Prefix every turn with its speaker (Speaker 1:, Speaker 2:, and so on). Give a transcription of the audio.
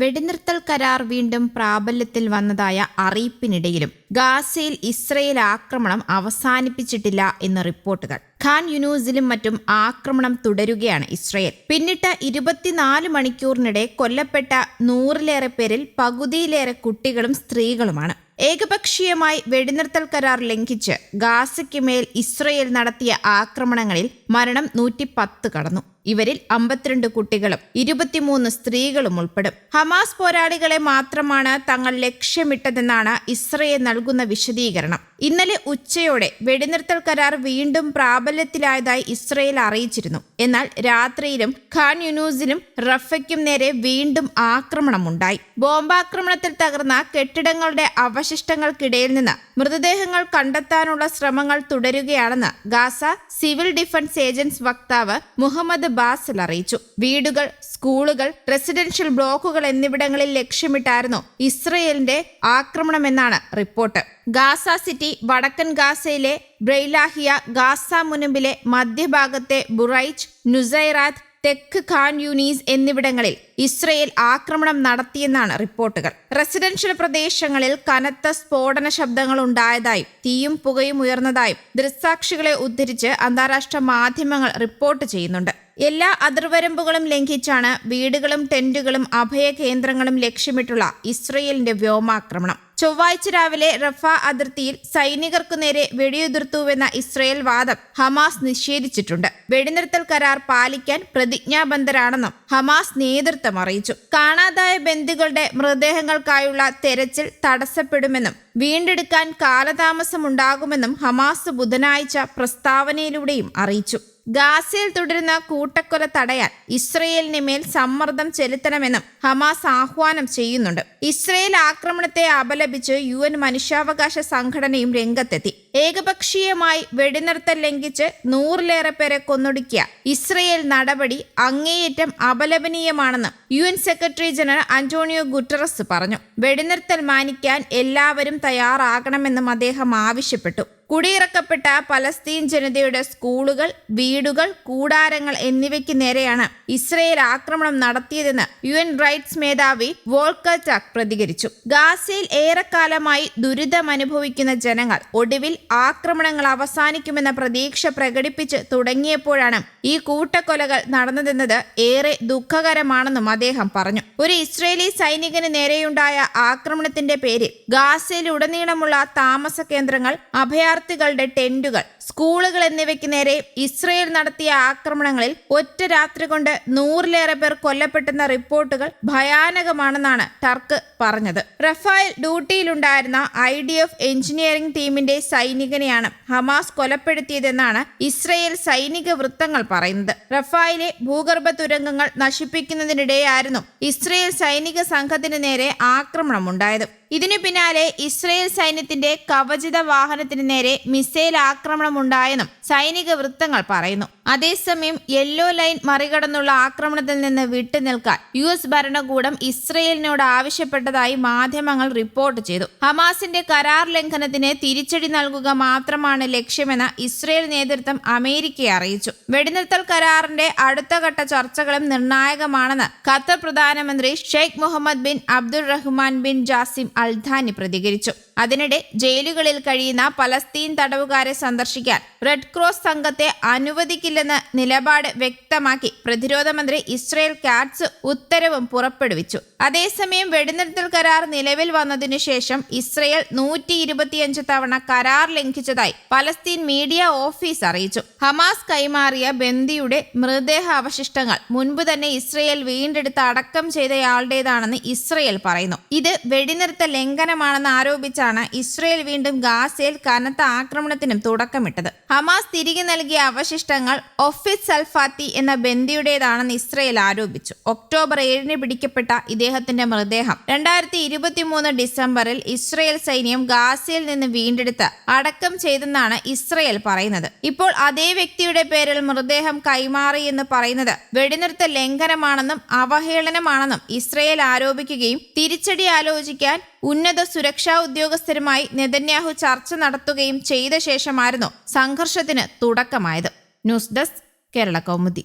Speaker 1: വെടിനിർത്തൽ കരാർ വീണ്ടും പ്രാബല്യത്തിൽ വന്നതായ അറിയിപ്പിനിടയിലും ഗാസയിൽ ഇസ്രയേൽ ആക്രമണം അവസാനിപ്പിച്ചിട്ടില്ല എന്ന് റിപ്പോർട്ടുകൾ. ഖാൻ യുനൂസിലും മറ്റും ആക്രമണം തുടരുകയാണ് ഇസ്രയേൽ. പിന്നിട്ട ഇരുപത്തിനാല് മണിക്കൂറിനിടെ കൊല്ലപ്പെട്ട നൂറിലേറെ പേരിൽ പകുതിയിലേറെ കുട്ടികളും സ്ത്രീകളുമാണ്. ഏകപക്ഷീയമായി വെടിനിർത്തൽ കരാർ ലംഘിച്ച് ഗാസയ്ക്ക് മേൽ ഇസ്രയേൽ നടത്തിയ ആക്രമണങ്ങളിൽ മരണം നൂറ്റി കടന്നു. ഇവരിൽ അമ്പത്തിരണ്ട് കുട്ടികളും ഇരുപത്തിമൂന്ന് സ്ത്രീകളും ഉൾപ്പെടും. ഹമാസ് പോരാളികളെ മാത്രമാണ് തങ്ങൾ ലക്ഷ്യമിട്ടതെന്നാണ് ഇസ്രയേൽ നൽകുന്ന വിശദീകരണം. ഇന്നലെ ഉച്ചയോടെ വെടിനിർത്തൽ കരാർ വീണ്ടും പ്രാബല്യത്തിലായതായി ഇസ്രയേൽ അറിയിച്ചിരുന്നു. എന്നാൽ രാത്രിയിലും ഖാൻ യുനൂസിലും റഫയ്ക്കും നേരെ വീണ്ടും ആക്രമണമുണ്ടായി. ബോംബാക്രമണത്തിൽ തകർന്ന കെട്ടിടങ്ങളുടെ അവശിഷ്ടങ്ങൾക്കിടയിൽ നിന്ന് മൃതദേഹങ്ങൾ കണ്ടെത്താനുള്ള ശ്രമങ്ങൾ തുടരുകയാണെന്ന് ഗാസ സിവിൽ ഡിഫൻസ് ഏജൻസ് വക്താവ് മുഹമ്മദ് ബാസിൽ അറിയിച്ചു. വീടുകൾ സ്കൂളുകൾ റെസിഡൻഷ്യൽ ബ്ലോക്കുകൾ എന്നിവിടങ്ങളിൽ ലക്ഷ്യമിട്ടായിരുന്നു ഇസ്രയേലിന്റെ ആക്രമണമെന്നാണ് റിപ്പോർട്ട്. ഗാസ സിറ്റി വടക്കൻ ഗാസയിലെ ബ്രെയ്ലാഹിയ ഗാസ മുനമ്പിലെ മധ്യഭാഗത്തെ ബുറൈച്ച് നുസൈറാത്ത് തെക്ക് ഖാൻ യൂനീസ് എന്നിവിടങ്ങളിൽ ഇസ്രയേൽ ആക്രമണം നടത്തിയെന്നാണ് റിപ്പോർട്ടുകൾ. റെസിഡൻഷ്യൽ പ്രദേശങ്ങളിൽ കനത്ത സ്ഫോടന ശബ്ദങ്ങൾ ഉണ്ടായതായും തീയും പുകയും ഉയർന്നതായും ദൃക്സാക്ഷികളെ ഉദ്ധരിച്ച് അന്താരാഷ്ട്ര മാധ്യമങ്ങൾ റിപ്പോർട്ട് ചെയ്യുന്നുണ്ട്. എല്ലാ അതിർവരമ്പുകളും ലംഘിച്ചാണ് വീടുകളും ടെന്റുകളും അഭയ കേന്ദ്രങ്ങളും ലക്ഷ്യമിട്ടുള്ള ഇസ്രയേലിന്റെ വ്യോമാക്രമണം. ചൊവ്വാഴ്ച രാവിലെ റഫ അതിർത്തിയിൽ സൈനികർക്കു നേരെ വെടിയുതിർത്തുവെന്ന ഇസ്രയേൽ വാദം ഹമാസ് നിഷേധിച്ചിട്ടുണ്ട്. വെടിനിർത്തൽ കരാർ പാലിക്കാൻ പ്രതിജ്ഞാബദ്ധരാണെന്നും ഹമാസ് നേതൃത്വം അറിയിച്ചു. കാണാതായ ബന്ധുക്കളുടെ മൃതദേഹങ്ങൾക്കായുള്ള തെരച്ചിൽ തടസ്സപ്പെടുമെന്നും വീണ്ടെടുക്കാൻ കാലതാമസമുണ്ടാകുമെന്നും ഹമാസ് ബുധനാഴ്ച പ്രസ്താവനയിലൂടെയും അറിയിച്ചു. ഗാസയിൽ തുടരുന്ന കൂട്ടക്കൊല തടയാൻ ഇസ്രയേലിന് മേൽ സമ്മർദ്ദം ചെലുത്തണമെന്നും ഹമാസ് ആഹ്വാനം ചെയ്യുന്നുണ്ട്. ഇസ്രയേൽ ആക്രമണത്തെ അപലപിച്ച് യു എൻ മനുഷ്യാവകാശ സംഘടനയും രംഗത്തെത്തി. ഏകപക്ഷീയമായി വെടിനിർത്തൽ ലംഘിച്ച് നൂറിലേറെ പേരെ കൊന്നൊടുക്കിയ ഇസ്രയേൽ നടപടി അങ്ങേയറ്റം അപലപനീയമാണെന്ന് U N secretary general Antonio Guterres പറഞ്ഞു. വെടിനിർത്തൽ മാനിക്കാൻ എല്ലാവരും തയ്യാറാകണമെന്നും അദ്ദേഹം ആവശ്യപ്പെട്ടു. കുടിയിറക്കപ്പെട്ട പലസ്തീൻ ജനതയുടെ സ്കൂളുകൾ വീടുകൾ കൂടാരങ്ങൾ എന്നിവയ്ക്ക് നേരെയാണ് ഇസ്രയേൽ ആക്രമണം നടത്തിയതെന്ന് യു എൻ റൈറ്റ്സ് മേധാവി വോൾക്കർ ടക് പ്രതികരിച്ചു. ഗാസയിൽ ഏറെക്കാലമായി ദുരിതമനുഭവിക്കുന്ന ജനങ്ങൾ ഒടുവിൽ ആക്രമണങ്ങൾ അവസാനിക്കുമെന്ന പ്രതീക്ഷ പ്രകടിപ്പിച്ച് തുടങ്ങിയപ്പോഴാണ് ഈ കൂട്ടക്കൊലകൾ നടന്നതെന്നത് ഏറെ ദുഃഖകരമാണെന്നും അദ്ദേഹം പറഞ്ഞു. ഒരു ഇസ്രയേലി സൈനികന് നേരെയുണ്ടായ ആക്രമണത്തിന്റെ പേരിൽ ഗാസയിലുടനീളമുള്ള താമസ കേന്ദ്രങ്ങൾ അഭയാർത്ഥികളുടെ ടെന്റുകൾ സ്കൂളുകൾ എന്നിവയ്ക്ക് നേരെ ഇസ്രയേൽ നടത്തിയ ആക്രമണങ്ങളിൽ ഒറ്റ രാത്രി കൊണ്ട് നൂറിലേറെ പേർ കൊല്ലപ്പെട്ടെന്ന റിപ്പോർട്ടുകൾ ഭയാനകമാണെന്നാണ് ടർക്ക് പറഞ്ഞത്. റഫായൽ ഡ്യൂട്ടിയിലുണ്ടായിരുന്ന ഐ ഡി എഫ് എഞ്ചിനീയറിംഗ് ടീമിന്റെ സൈനികനെയാണ് ഹമാസ് കൊലപ്പെടുത്തിയതെന്നാണ് ഇസ്രയേൽ സൈനിക വൃത്തങ്ങൾ പറയുന്നത്. റഫായിലെ ഭൂഗർഭ തുരങ്കങ്ങൾ നശിപ്പിക്കുന്നതിനിടെയായിരുന്നു ഇസ്രയേൽ സൈനിക സംഘത്തിന് നേരെ ആക്രമണമുണ്ടായത്. ഇതിനു പിന്നാലെ ഇസ്രയേൽ സൈന്യത്തിന്റെ കവചിത വാഹനത്തിന് നേരെ മിസൈൽ ആക്രമണം ഉണ്ടായെന്നും സൈനിക വൃത്തങ്ങൾ പറയുന്നു. അതേസമയം യെല്ലോ ലൈൻ മറികടന്നുള്ള ആക്രമണത്തിൽ നിന്ന് വിട്ടുനിൽക്കാൻ യു എസ് ഭരണകൂടം ഇസ്രയേലിനോട് ആവശ്യപ്പെട്ടതായി മാധ്യമങ്ങൾ റിപ്പോർട്ട് ചെയ്തു. ഹമാസിന്റെ കരാർ ലംഘനത്തിന് തിരിച്ചടി നൽകുക മാത്രമാണ് ലക്ഷ്യമെന്ന് ഇസ്രയേൽ നേതൃത്വം അമേരിക്കയെ അറിയിച്ചു. വെടിനിർത്തൽ കരാറിന്റെ അടുത്ത ഘട്ട ചർച്ചകളും നിർണായകമാണെന്ന് ഖത്തർ പ്രധാനമന്ത്രി Sheikh Mohammed bin Abdul Rahman bin Jassim Al Thani പ്രതികരിച്ചു അതിനിടെ ജയിലുകളിൽ കഴിയുന്ന പലസ്തീൻ തടവുകാരെ സന്ദർശിക്കാൻ റെഡ് ക്രോസ് സംഘത്തെ അനുവദിക്കില്ലെന്ന് നിലപാട് വ്യക്തമാക്കി പ്രതിരോധ മന്ത്രി ഇസ്രയേൽ കാറ്റ്സ് ഉത്തരവും പുറപ്പെടുവിച്ചു. അതേസമയം വെടിനിർത്തൽ കരാർ നിലവിൽ വന്നതിനു ശേഷം ഇസ്രയേൽ നൂറ്റി ഇരുപത്തിയഞ്ച് തവണ കരാർ ലംഘിച്ചതായി പലസ്തീൻ മീഡിയ ഓഫീസ് അറിയിച്ചു. ഹമാസ് കൈമാറിയ ബന്ദിയുടെ മൃതദേഹ അവശിഷ്ടങ്ങൾ മുൻപ് തന്നെ ഇസ്രയേൽ വീണ്ടെടുത്ത് അടക്കം ചെയ്തയാളുടേതാണെന്ന് ഇസ്രയേൽ പറയുന്നു. ഇത് വെടിനിർത്തൽ ലംഘനമാണെന്ന് ആരോപിച്ചാണ് ഇസ്രയേൽ വീണ്ടും ഗാസയിൽ കനത്ത ആക്രമണത്തിനും തുടക്കമിട്ടത്. ഹമാസ് തിരികെ നൽകിയ അവശിഷ്ടങ്ങൾ ഒഫിസ് സൽഫാത്തി എന്ന ബന്ദിയുടേതാണെന്ന് ഇസ്രയേൽ ആരോപിച്ചു. ഒക്ടോബർ ഏഴിന് പിടിക്കപ്പെട്ട ഇദ്ദേഹത്തിന്റെ മൃതദേഹം രണ്ടായിരത്തി ഇരുപത്തിമൂന്ന് ഡിസംബറിൽ ഇസ്രയേൽ സൈന്യം ഗാസയിൽ നിന്ന് വീണ്ടെടുത്ത് അടക്കം ചെയ്തെന്നാണ് ഇസ്രയേൽ പറയുന്നത്. ഇപ്പോൾ അതേ വ്യക്തിയുടെ പേരിൽ മൃതദേഹം കൈമാറി എന്ന് പറയുന്നത് വെടിനിർത്തൽ ലംഘനമാണെന്നും അവഹേളനമാണെന്നും ഇസ്രയേൽ ആരോപിക്കുകയും തിരിച്ചടി ആലോചിക്കാൻ ഉന്നത സുരക്ഷാ ഉദ്യോഗസ്ഥരുമായി നെതന്യാഹു ചർച്ച നടത്തുകയും ചെയ്ത ശേഷമായിരുന്നു സംഘർഷത്തിന് തുടക്കമായത്. News desk Kerala Kaumudi.